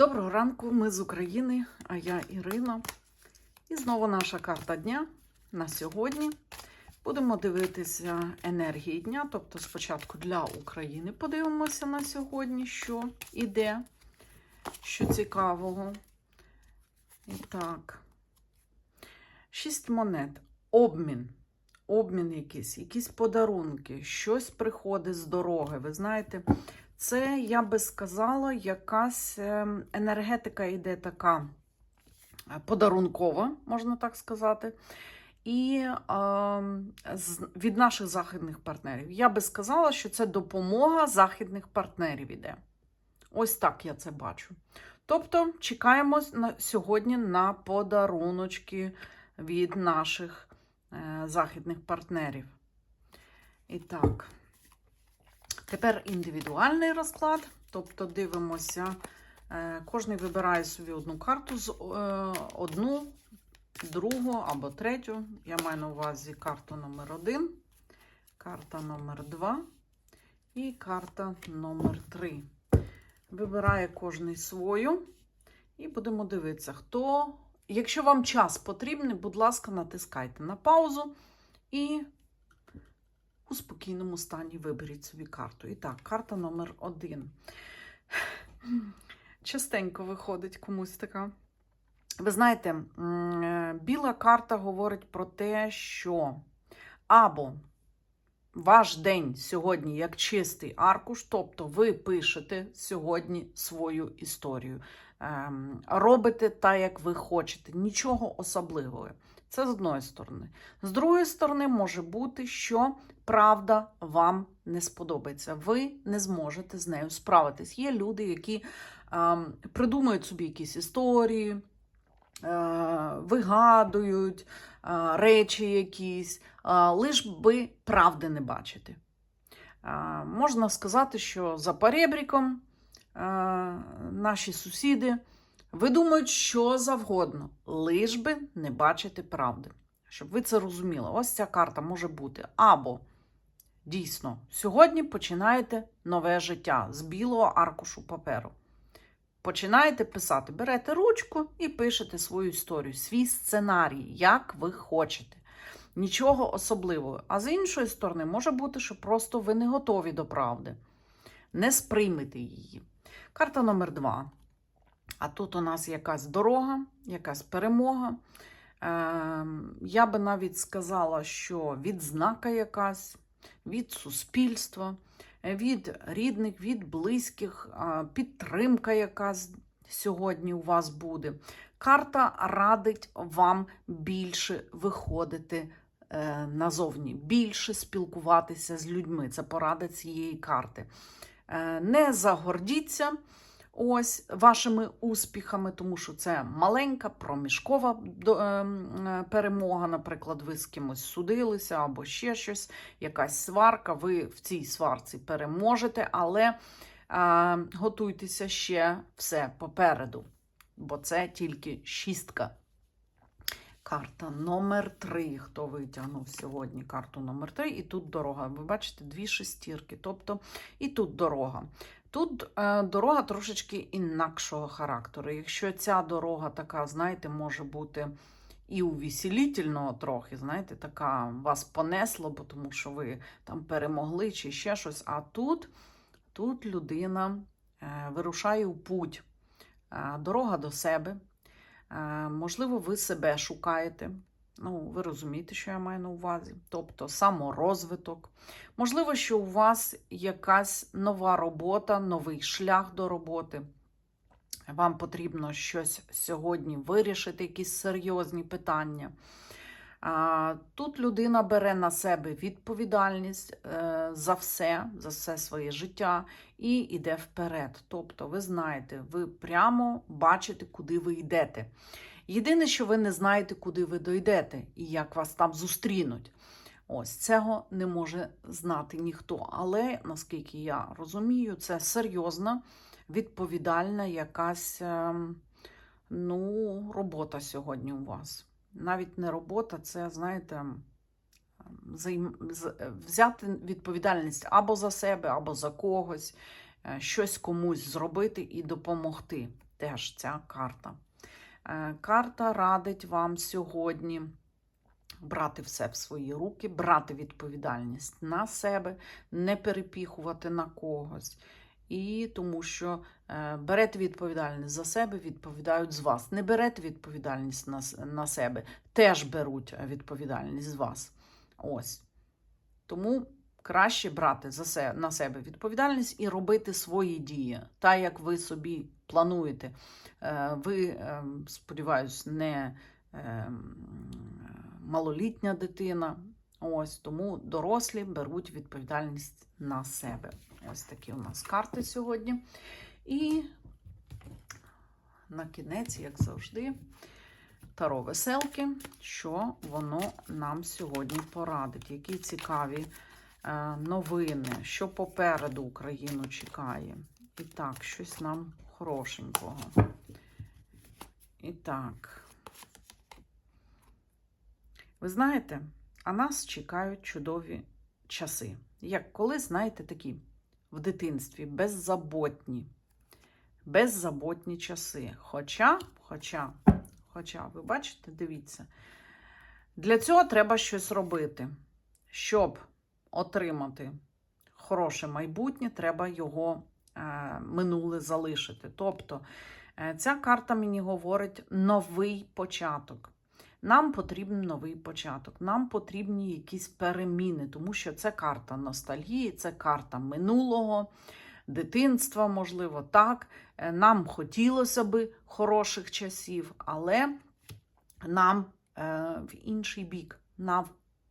Доброго ранку, ми з України, а я Ірина. І знову наша карта дня на сьогодні. Будемо дивитися енергії дня, тобто спочатку для України подивимося на сьогодні, що іде, що цікавого. І так, шість монет. Обмін. Обмін якийсь, якісь подарунки, щось приходить з дороги. Ви знаєте, це, я би сказала, якась ем, енергетика йде така е, подарункова, можна так сказати. І е, від наших західних партнерів. Я би сказала, що це допомога західних партнерів іде. Ось так я це бачу. Тобто, чекаємо на, сьогодні на подаруночки від наших е, західних партнерів. І так. Тепер індивідуальний розклад, тобто дивимося, е, кожен вибирає собі одну карту, з е, одну, другу або третю. Я маю на увазі карту номер 1 карта номер 2 і карта номер 3 Вибирає кожний свою. І будемо дивитися, хто. Якщо вам час потрібний, будь ласка, натискайте на паузу і у спокійному стані виберіть собі карту. І так, карта номер один. Частенько виходить комусь така. Ви знаєте, біла карта говорить про те, що або ваш день сьогодні як чистий аркуш, тобто ви пишете сьогодні свою історію. Робите так, як ви хочете, нічого особливого. Це з одної сторони. З другої сторони, може бути, що правда вам не сподобається. Ви не зможете з нею справитись. Є люди, які е, придумують собі якісь історії, е, вигадують е, речі якісь, е, лиш би правди не бачити. Е, можна сказати, що за перебріком е, наші сусіди. Видумують що завгодно, лиш би не бачити правди. Щоб ви це розуміли, ось ця карта може бути. Або дійсно, сьогодні починаєте нове життя з білого аркушу паперу. Починаєте писати, берете ручку і пишете свою історію, свій сценарій, як ви хочете. Нічого особливого. А з іншої сторони, може бути, що просто ви не готові до правди. Не сприймете її. Карта номер два. А тут у нас якась дорога, якась перемога. Е, я би навіть сказала, що відзнака якась від суспільства, від рідних, від близьких, підтримка якась сьогодні у вас буде. Карта радить вам більше виходити е, назовні, більше спілкуватися з людьми. Це порада цієї карти. Е, не загордіться ось вашими успіхами, тому що це маленька проміжкова е, перемога. Наприклад, ви з кимось судилися або ще щось, якась сварка. Ви в цій сварці переможете, але а, готуйтеся ще все попереду, бо це тільки шістка. Карта номер 3 Хто витягнув сьогодні карту номер 3 і тут дорога. Ви бачите, дві шестірки. Тобто і тут дорога. Тут е, дорога трошечки інакшого характеру. Якщо ця дорога така, знаєте, може бути і увеселітельного трохи, знаєте, така вас понесло, бо тому що ви там перемогли чи ще щось. А тут, тут людина е, вирушає у путь, е, дорога до себе. Е, можливо, ви себе шукаєте. Ну, ви розумієте, що я маю на увазі. Тобто саморозвиток. Можливо, що у вас якась нова робота, новий шлях до роботи. Вам потрібно щось сьогодні вирішити, якісь серйозні питання. Тут людина бере на себе відповідальність е, за все, за все своє життя і йде вперед. Тобто, ви знаєте, ви прямо бачите, куди ви йдете. Єдине, що ви не знаєте, куди ви дойдете і як вас там зустрінуть. Ось цього не може знати ніхто. Але наскільки я розумію, це серйозна, відповідальна якась ем, ну, робота сьогодні у вас. Навіть не робота, це, знаєте, взяти відповідальність або за себе, або за когось, е, щось комусь зробити і допомогти. теж ця карта. Е, Карта радить вам сьогодні брати все в свої руки, брати відповідальність на себе, не перепіхувати на когось. І тому що е, берете відповідальність за себе, відповідають з вас. Не берете відповідальність на, на себе, теж беруть е, відповідальність з вас. Ось. Тому краще брати за се, на себе відповідальність і робити свої дії, так як ви собі плануєте. Е, Ви, сподіваюсь, не малолітня дитина. Ось тому дорослі беруть відповідальність на себе. Ось такі у нас карти сьогодні. І на кінець, як завжди, таро веселки, що воно нам сьогодні порадить. Які цікаві е, новини, що попереду Україну чекає. І так, щось нам хорошенького. І так. Ви знаєте, а нас чекають чудові часи. Як колись, знаєте, такі в дитинстві беззаботні. Беззаботні часи. Хоча, хоча, хоча, ви бачите, дивіться, для цього треба щось робити. Щоб отримати хороше майбутнє, треба його е, минуле залишити. Тобто, е, ця карта мені говорить новий початок. Нам потрібен новий початок, нам потрібні якісь переміни, тому що це карта ностальгії, це карта минулого, дитинства, можливо, так. Е, Нам хотілося би хороших часів, але нам е, в інший бік. Нам,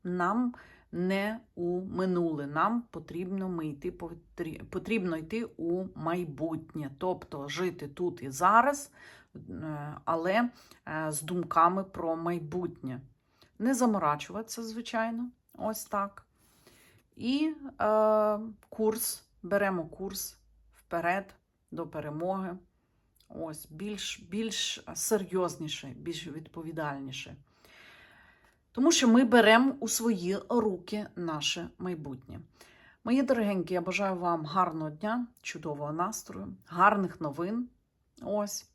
нам не у минуле. Нам потрібно, ми йти, потрібно йти у майбутнє, тобто жити тут і зараз, але е, з думками про майбутнє. Не заморачуватися, звичайно, ось так. І е, курс, беремо курс вперед до перемоги. Ось, більш, більш серйозніше, більш відповідальніше. Тому що ми беремо у свої руки наше майбутнє. Мої дорогенькі, я бажаю вам гарного дня, чудового настрою, гарних новин. Ось.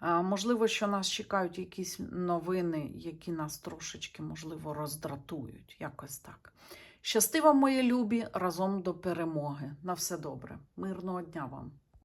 Можливо, що нас чекають якісь новини, які нас трошечки, можливо, роздратують. Якось так. Щасти вам, мої любі, разом до перемоги. На все добре. Мирного дня вам!